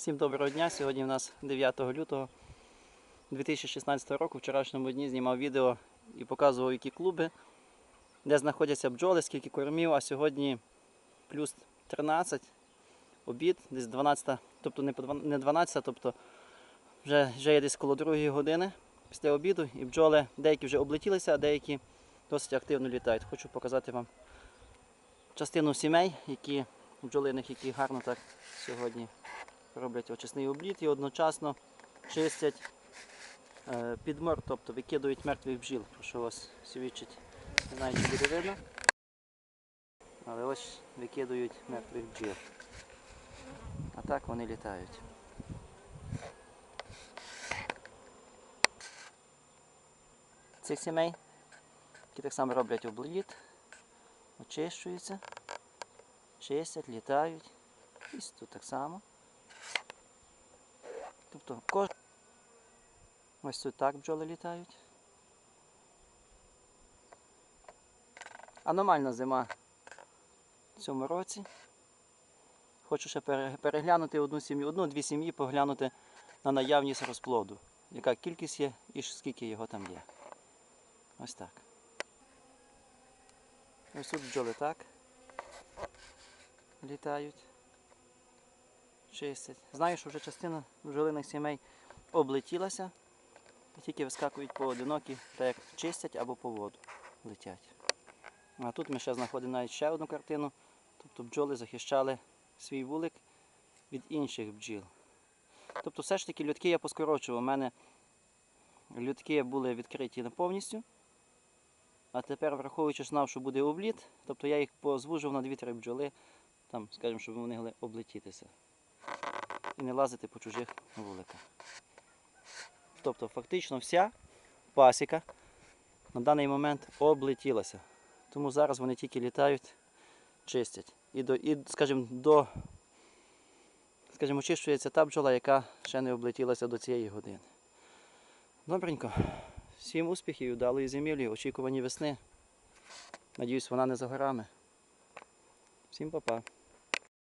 Всім доброго дня. Сьогодні у нас 9 лютого 2016 року. Вчорашньому дні знімав відео і показував, які клуби, де знаходяться бджоли, скільки кормів, а сьогодні плюс 13, обід, десь 12, тобто не 12, тобто вже, вже є десь коло 2 години після обіду, і бджоли деякі вже облетілися, а деякі досить активно літають. Хочу показати вам частину сімей, які бджолиних, які гарно так сьогодні роблять очисний обліт і одночасно чистять е, підмор, тобто викидують мертвих бджіл, про що вас свідчить, не знаю, видно. Але ось викидують мертвих бджіл. А так вони літають. Цих сімей, які так само роблять обліт, очищуються, чистять, літають. І тут так само. Тобто ось тут так бджоли літають. Аномальна зима в цьому році. Хочу ще переглянути одну сім'ю, одну-дві сім'ї, поглянути на наявність розплоду. Яка кількість є і скільки його там є. Ось так. Ось тут бджоли так літають чистять. Знаю, що вже частина бджолиних сімей облетілася, і тільки вискакують поодинокі, так як чистять або по воду летять. А тут ми ще знаходимо навіть ще одну картину. Тобто бджоли захищали свій вулик від інших бджіл. Тобто все ж таки льотки я поскорочував. У мене льотки були відкриті повністю. А тепер, враховуючи, знав, що буде обліт, тобто я їх позвужив на 2-3 бджоли, там, скажімо, щоб вони могли облетітися і не лазити по чужих вуликах. Тобто фактично вся пасіка на даний момент облетілася. Тому зараз вони тільки літають, чистять. І, до, і скажімо, до, скажімо, очищується та бджола, яка ще не облетілася до цієї години. Добренько. Всім успіхів, вдалої зимівлі, очікувані весни. Надіюсь, вона не за горами. Всім па-па.